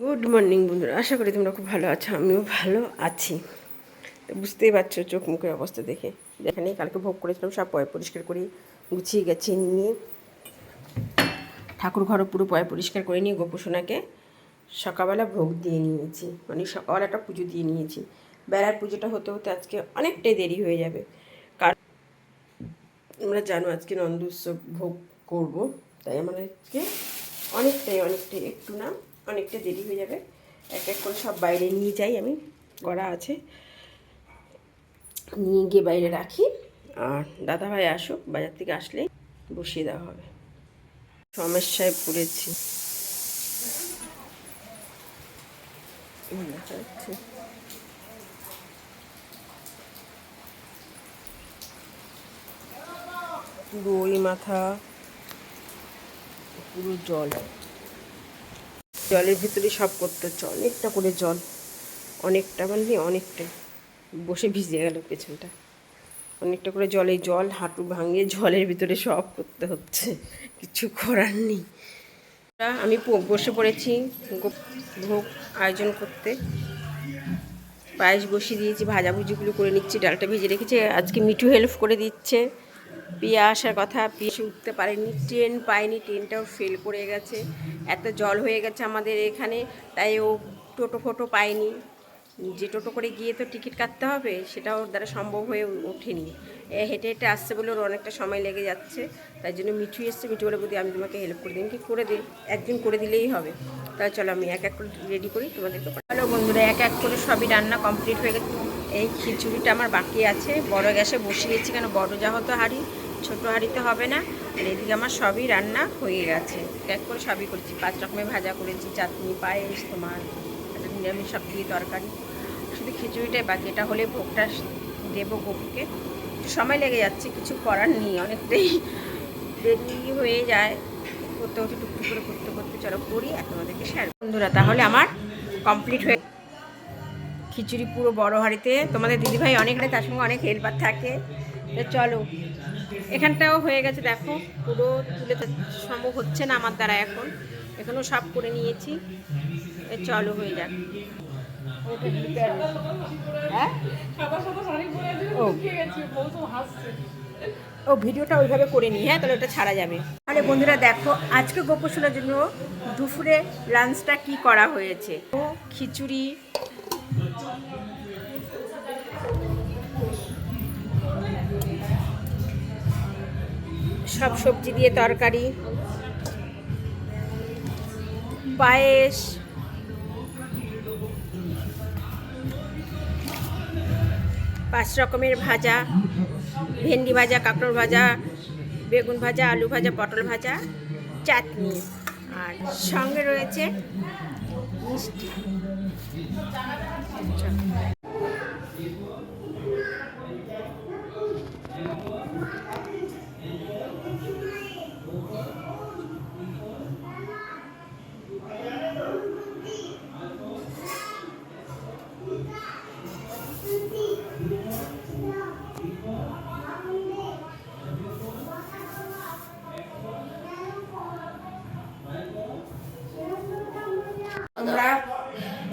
Good morning বন্ধুরা। আশা করি তোমরা খুব ভালো আছো, আমিও ভালো আছি। তো বুঝতেই পারছ চোখ মুখের অবস্থা দেখে। যেখানে কালকে ভোগ করেছিলাম, সব পয় পরিষ্কার করে, গুছিয়ে গেছে, নিয়ে ঠাকুর ঘরও পুরো পয় পরিষ্কার করে নিয়ে গোপুসোনাকে সকালবেলা ভোগ দিয়ে নিয়েছি। মানে সকালবেলাটা পুজো দিয়ে নিয়েছি। বেড়ার পুজোটা হতে হতে আজকে অনেকটাই দেরি হয়ে যাবে। কারণ আমরা জানো আজকে নন্দ উৎসব ভোগ করব, তাই আমার আজকে অনেকটাই অনেকটাই একটু না অনেকটা দেরি হয়ে যাবে। এক এক করে সব বাইরে নিয়ে যাই আমি, করা আছে। নিয়ে গিয়ে বাইরে রাখি। আর দাদাভাই আসুক, বাজার থেকে আসলেই বসিয়ে দেওয়া হবে। সমস্যায় পড়েছি। ওই মাথা, পুরো জল। জলের ভিতরে সব করতে হচ্ছে। অনেকটা করে জল, অনেকটা মানে অনেকটাই। বসে ভিজে গেল পেছনটা। অনেকটা করে জলে জল, হাঁটু ভাঙিয়ে জলের ভিতরে সব করতে হচ্ছে। কিছু করার নেই। আমি বসে পড়েছি, ভোগ আয়োজন করতে। পায়েস বসিয়ে দিয়েছি, ভাজাভুজিগুলো করে নিচ্ছি, ডালটা ভেজে রেখেছি। আজকে মিঠু হেল্প করে দিচ্ছে। পিয়া আসার কথা, পিয়া উঠতে পারেনি ট্রেন পায়নি ট্রেনটাও ফেল করে গেছে। এত জল হয়ে গেছে আমাদের এখানে, তাই ও টোটো ফোটো পায়নি। যে টোটো করে গিয়ে তো টিকিট কাটতে হবে সেটা ওর দ্বারা সম্ভব হয়ে ওঠেনি। হেঁটে হেঁটে আসছে বলে ওর অনেকটা সময় লেগে যাচ্ছে। তাই জন্য মিঠু এসছে, মিঠু বলে বলি আমি তোমাকে হেল্প করে দিন কি করে দিই? একদিন করে দিলেই হবে। তাহলে চলো, আমি এক এক করে রেডি করি তোমাদেরকে হ্যালো বন্ধুরা, এক এক করে সবই রান্না কমপ্লিট হয়ে গেছে। এই খিচুড়িটা আমার বাকি আছে। বড় গ্যাসে বসিয়েছি কেন? বড় যা হতো হাঁড়ি। ছোটো হাঁড়িতে হবে না। আর এদিকে আমার সবই রান্না হয়ে গেছে। এক করে সবই করেছি। পাঁচ রকমের ভাজা করেছি। চাটনি, পায়েস, তোমার নিরামিষ সব দিয়ে তরকারি। শুধু খিচুড়িটাই বাকি। এটা হলে ভোগটা দেবো একটু সময় লেগে যাচ্ছে। কিছু করার নেই। অনেকটাই দেরি হয়ে যায়। করতে করতে, টুকটুক করে করতে করতে চলো করি। আর তোমাদেরকে শেয়ার বন্ধুরা, তাহলে আমার কমপ্লিট হয়ে খিচুড়ি পুরো বড় হাঁড়িতে। তোমাদের দিদিভাই অনেক তার সঙ্গে অনেক হেল্পার থাকে। চলো এখানটাও হয়ে গেছে, দেখো, পুরো তুলে সম্ভব হচ্ছে না আমার দ্বারা এখন। এখানেও সব করে নিয়েছি। চলো হয়ে যাক। হ্যাঁ? ও। ভিডিওটা ওইভাবে করে নিই। হ্যাঁ তাহলে ওটা ছাড়া যাবে। তাহলে বন্ধুরা দেখো, আজকে গোপসোনার জন্য দুপুরে লাঞ্চটা কি করা হয়েছে? ও, খিচুড়ি। সব সবজি দিয়ে তরকারি। পায়েস। পাঁচ রকমের ভাজা। ভেন্ডি ভাজা কাঁকড়োর ভাজা, বেগুন ভাজা, আলু ভাজা, পটল ভাজা, চাটনি। আর সঙ্গে রয়েছে মিষ্টি।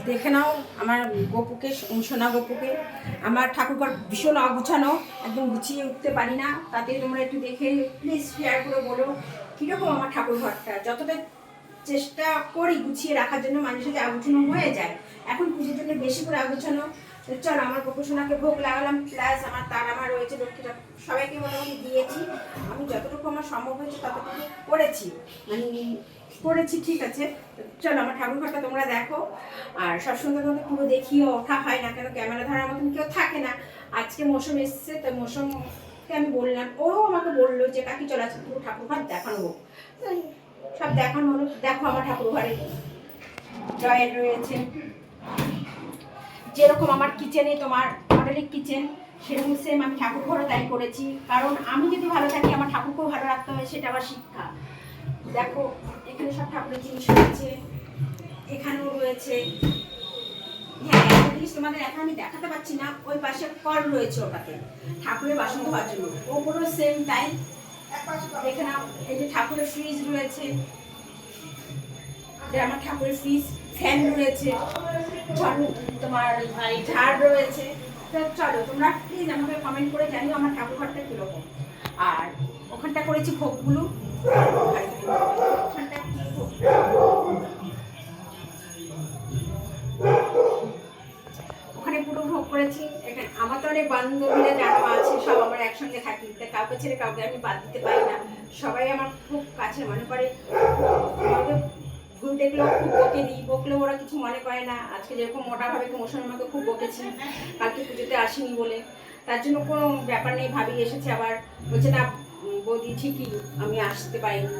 দেখে নাও আমার গপুকে সোনা গপুকে। আমার ঠাকুরঘর ভীষণ অগুছানো একদম গুছিয়ে উঠতে পারি না। তাতে তোমরা একটু দেখে প্লিজ শেয়ার করে বলো কীরকম আমার ঠাকুরঘরটা। যতটা চেষ্টা করি গুছিয়ে রাখার জন্য মানুষের আগুছানো হয়ে যায়, এখন পুজোর জন্য বেশি করে আগুছানো চল, আমার গপু সোনাকে ভোগ লাগালাম, প্লাস আমার তার আমার রয়েছে লক্ষ্মী ঠাকুর সবাইকে মোটামুটি দিয়েছি। আমি যতটুকু আমার সম্ভব হয়েছে ততটুকু করেছি। মানে করেছি, ঠিক আছে। চলো, আমার ঠাকুর ঘরটা তোমরা দেখো। আর সবসময় তোমাকে পুরো দেখিও, ওঠা হয় না কেন, ক্যামেরা ধরার মতন কেউ থাকে না। আজকে মৌসুম এসছে, তো মৌসুমকে আমি বললাম, ও আমাকে বলল যে, কাকি, চলে আসছে পুরো ঠাকুর ঘর দেখানো হোক। সব দেখানো হলো দেখো আমার ঠাকুর ঘরে জয়ের রয়েছে। যেরকম আমার কিচেনে তোমার মডেলিক কিচেন সেরকম সেম আমি ঠাকুর ঘরও তাই করেছি। কারণ আমি যদি ভালো থাকি, আমার ঠাকুরকেও ভালো রাখতে হবে সেটা আমার শিক্ষা। দেখো, এখানে সব ঠাকুরের জিনিস রয়েছে, এখানেও রয়েছে। হ্যাঁ একটা জিনিস তোমাদের এখন আমি দেখাতে পাচ্ছি না, ওই পাশে কল রয়েছে ওটাতে, ঠাকুরের বাসন ধোয়ার জন্য। ওপরও সেম তাই। এখানে এই যে ঠাকুরের ফ্রিজ রয়েছে আমার ঠাকুরের ফ্রিজ ফ্যান রয়েছে তোমার ঝাড় রয়েছে। তো চলো, তোমরা প্লিজ আমাকে কমেন্ট করে জানিও আমার ঠাকুর ঘরটা কীরকম। আর ওখানটা করেছি ভোগগুলো? ওখানে পুরো ভোগ করেছি। এখানে আমার তো অনেক বান্ধবীরা জানো আছে, সব আমরা একসঙ্গে থাকি। তা কাউকে ছেড়ে কাউকে আমি বাদ দিতে পারি না। সবাই আমার খুব কাছে মনে করে। আমাকে ভুল দেখলেও খুব বকে দিই। বকলেও ওরা কিছু মনে করে না। আজকে যেরকম মোটাভাবে মোশন আমাকে খুব বকেছি। কালকে পুজোতে আসিনি বলে। তার জন্য কোনো ব্যাপার নেই ভাবি এসেছে আবার। বলছে না বৌদি ঠিকই আমি আসতে পারিনি।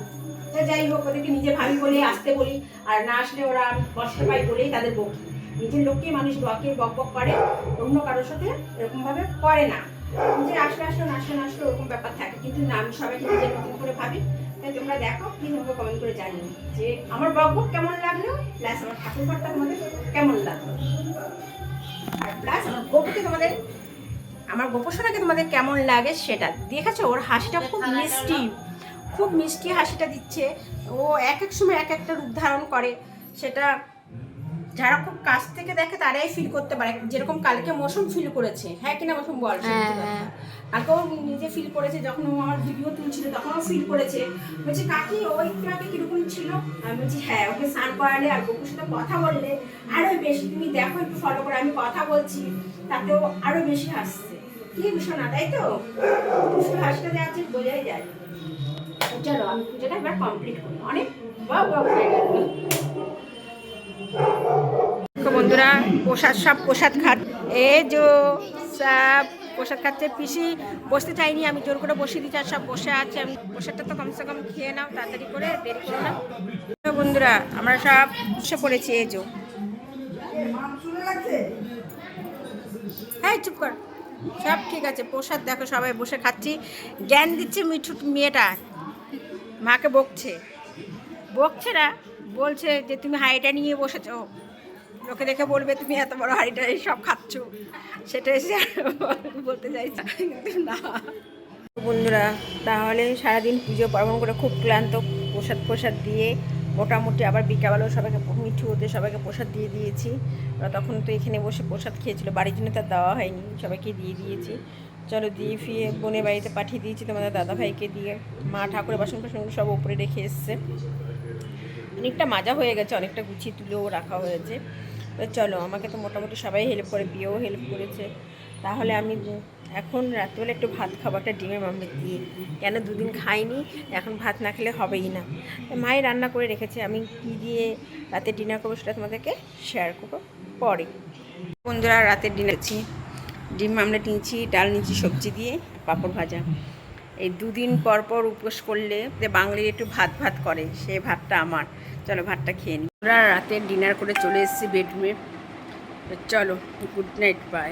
তা যাই হোক ওদেরকে নিজে ভাবি বলে আসতে বলি। আর না আসলে ওরা কষ্ট পাই বলেই তাদের বকি। নিজের লোককে মানুষ বকে বক বক করে। অন্য কারোর সাথে এরকমভাবে করে না। নিজে আসলে আসলে না আসলে না আসলে ওরকম ব্যাপার থাকে। কিন্তু না আমি সবাইকে নিজের মতন করে ভাবি। তাই তোমরা দেখো প্লিজ আমাকে কমেন্ট করে জানিও যে আমার বক বক কেমন লাগল? প্লাস আমার ঠাকুর ঘরটা তোমাদের কেমন লাগল? আর প্লাস আমার গোপুকে তোমাদের আমার গোপসোনাকে তোমাদের কেমন লাগে সেটা দেখেছ? ওর হাসিটা খুব মিষ্টি খুব মিষ্টি হাসিটা দিচ্ছে। ও এক এক সময় এক একটা রূপ ধারণ করে। সেটা যারা খুব কাছ থেকে দেখে তারাই ফিল করতে পারে। যেরকম কালকে মৌসুম ফিল করেছে। হ্যাঁ কিনা মৌসুম? বল সত্যি কালকে ও নিজে ফিল করেছে যখন ও আমার ভিডিও তুলছিল তখন ও ফিল করেছে। বলছে কাকি ও একটু আগে কীরকম ছিল? আমি বলছি হ্যাঁ ওকে স্নান করালে আর বকুর সাথে কথা বললে আরও বেশি। তুমি দেখো একটু ফলো করে আমি কথা বলছি। তাতে ও আরও বেশি হাসছে। কি ভীষণ না তাই তো? হাসিটা দেওয়া আছে বোঝাই যায় চলো আমি পুজোটা এবার কমপ্লিট করি। অনেক বাহ হয়ে গেল বন্ধুরা, প্রসাদ সব প্রসাদ খাট এ যে সব প্রসাদ খাচ্ছে। পিসি বসতে চাইনি, আমি জোর করে বসিয়ে দিচ্ছি, আর সব বসে আছে। আমি প্রসাদটা তো কমসে কম খেয়ে নাও, তাড়াতাড়ি করে দেরি করে নাও। বন্ধুরা, আমরা সব বসে পড়েছি এ যে। হ্যাঁ চুপ কর। সব ঠিক আছে, প্রসাদ দেখো, সবাই বসে খাচ্ছি। জ্ঞান দিচ্ছে মিঠু মেয়েটা। মাকে বকছে। বকছে না, বলছে যে তুমি হাইটা নিয়ে বসেছো। লোকে দেখে বলবে, তুমি এত বড় হাড়িটা সব খাচ্ছ। সেটা এসে বলতে চাইছি। কিন্তু না। বন্ধুরা, তাহলে সারাদিন পুজো পার্বণ করে খুব ক্লান্ত, প্রসাদ প্রসাদ দিয়ে মোটামুটি আবার বিকালবেলাও সবাইকে মিঠু ওদের সবাইকে প্রসাদ দিয়ে দিয়েছি। ওরা তখন তো এখানে বসে প্রসাদ খেয়েছিল, বাড়ির জন্য তার দেওয়া হয়নি, সবাইকে দিয়ে দিয়েছি। চলো দিয়ে ফিরে বোনের বাড়িতে পাঠিয়ে দিয়েছি তোমাদের দাদা ভাইকে দিয়ে। মা ঠাকুরের বাসন টাসনগুলো সব উপরে রেখে এসছে। অনেকটা মাজা হয়ে গেছে, অনেকটা গুছিয়ে তুলেও রাখা হয়েছে। চলো, আমাকে তো মোটামুটি সবাই হেল্প করে বিয়েও হেল্প করেছে। তাহলে আমি এখন রাত্রিবেলা একটু ভাত খাব, একটা ডিমের মামলেট দিয়ে। কেন দুদিন খাইনি, এখন ভাত না খেলে হবেই না। মাই রান্না করে রেখেছে, আমি কী দিয়ে রাতে ডিনার করব সেটা তোমাদেরকে শেয়ার করব পরে। বন্ধুরা রাতের ডিনারছি ডিম মামলেট নিয়েছি, ডাল নিয়েছি, সবজি দিয়ে পাঁপড় ভাজা। এই দুদিন পর পর উপোস করলে বাঙালির একটু ভাত ভাত করে, সে ভাতটা আমার। চলো ভাতটা খেয়ে নিই আমরা রাতে ডিনার করে চলে এসেছি বেডরুমে চলো গুড নাইট বাই